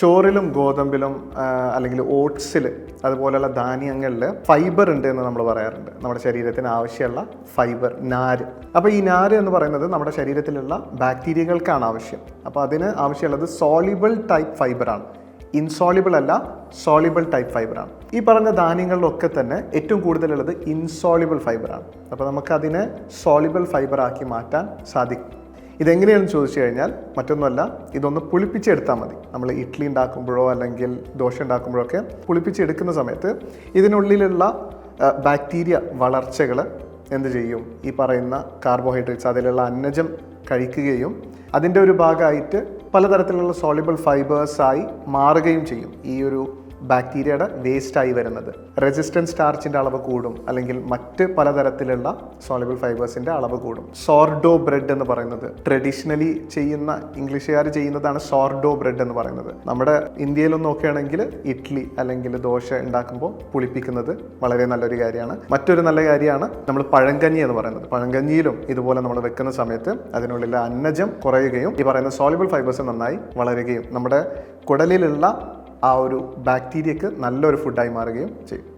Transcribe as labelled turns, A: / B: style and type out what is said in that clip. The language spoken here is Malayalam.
A: ചോറിലും ഗോതമ്പിലും അല്ലെങ്കിൽ ഓട്സിൽ അതുപോലെയുള്ള ധാന്യങ്ങളിൽ ഫൈബർ ഉണ്ട് എന്ന് നമ്മൾ പറയാറുണ്ട്. നമ്മുടെ ശരീരത്തിന് ആവശ്യമുള്ള ഫൈബർ നാര്. അപ്പോൾ ഈ നാര് എന്ന് പറയുന്നത് നമ്മുടെ ശരീരത്തിലുള്ള ബാക്ടീരിയകൾക്കാണ് ആവശ്യം. അപ്പോൾ അതിന് ആവശ്യമുള്ളത് സോളിബിൾ ടൈപ്പ് ഫൈബറാണ്. ഇൻസോളിബിൾ അല്ല സോളിബിൾ ടൈപ്പ് ഫൈബറാണ്. ഈ പറഞ്ഞ ധാന്യങ്ങളിലൊക്കെ തന്നെ ഏറ്റവും കൂടുതലുള്ളത് ഇൻസോളിബിൾ ഫൈബറാണ്. അപ്പോൾ നമുക്കതിനെ സോളിബിൾ ഫൈബറാക്കി മാറ്റാൻ സാധിക്കും. ഇതെങ്ങനെയാണെന്ന് ചോദിച്ചു കഴിഞ്ഞാൽ മറ്റൊന്നുമല്ല ഇതൊന്ന് പുളിപ്പിച്ചെടുത്താൽ മതി. നമ്മൾ ഇഡ്ഡലി ഉണ്ടാക്കുമ്പോഴോ അല്ലെങ്കിൽ ദോശ ഉണ്ടാക്കുമ്പോഴോ ഒക്കെ പുളിപ്പിച്ചെടുക്കുന്ന സമയത്ത് ഇതിനുള്ളിലുള്ള ബാക്ടീരിയ വളർച്ചകൾ എന്ത് ചെയ്യും? ഈ പറയുന്ന കാർബോഹൈഡ്രേറ്റ്സ് അതിലുള്ള അന്നജം കഴിക്കുകയും അതിന്റെ ഒരു ഭാഗമായിട്ട് പലതരത്തിലുള്ള സോളിബിൾ ഫൈബേഴ്സായി മാറുകയും ചെയ്യും. ഈ ഒരു ബാക്ടീരിയയുടെ വേസ്റ്റായി വരുന്നത്. റെസിസ്റ്റൻസ് സ്റ്റാർച്ചിന്റെ അളവ് കൂടും. അല്ലെങ്കിൽ മറ്റ് പലതരത്തിലുള്ള സോളിബിൾ ഫൈബേഴ്സിന്റെ അളവ് കൂടും. സോർഡോ ബ്രെഡ് എന്ന് പറയുന്നത് ട്രഡീഷണലി ചെയ്യുന്ന ഇംഗ്ലീഷുകാർ ചെയ്യുന്നതാണ് സോർഡോ ബ്രെഡ് എന്ന് പറയുന്നത്. നമ്മുടെ ഇന്ത്യയിലൊന്നും നോക്കുകയാണെങ്കിൽ ഇഡ്ഡലി അല്ലെങ്കിൽ ദോശ ഉണ്ടാക്കുമ്പോൾ പുളിപ്പിക്കുന്നത് വളരെ നല്ലൊരു കാര്യമാണ്. മറ്റൊരു നല്ല കാര്യമാണ് നമ്മൾ പഴങ്കഞ്ഞി എന്ന് പറയുന്നത്. പഴങ്കഞ്ഞിയിലും ഇതുപോലെ നമ്മൾ വെക്കുന്ന സമയത്ത് അതിനുള്ളിലെ അന്നജം കുറയുകയും ഈ പറയുന്ന സോളിബിൾ ഫൈബേഴ്സ് നന്നായി വളരുകയും നമ്മുടെ കുടലിലുള്ള ആ ഒരു ബാക്ടീരിയക്ക് നല്ലൊരു ഫുഡായി മാറുകയും ചെയ്യും.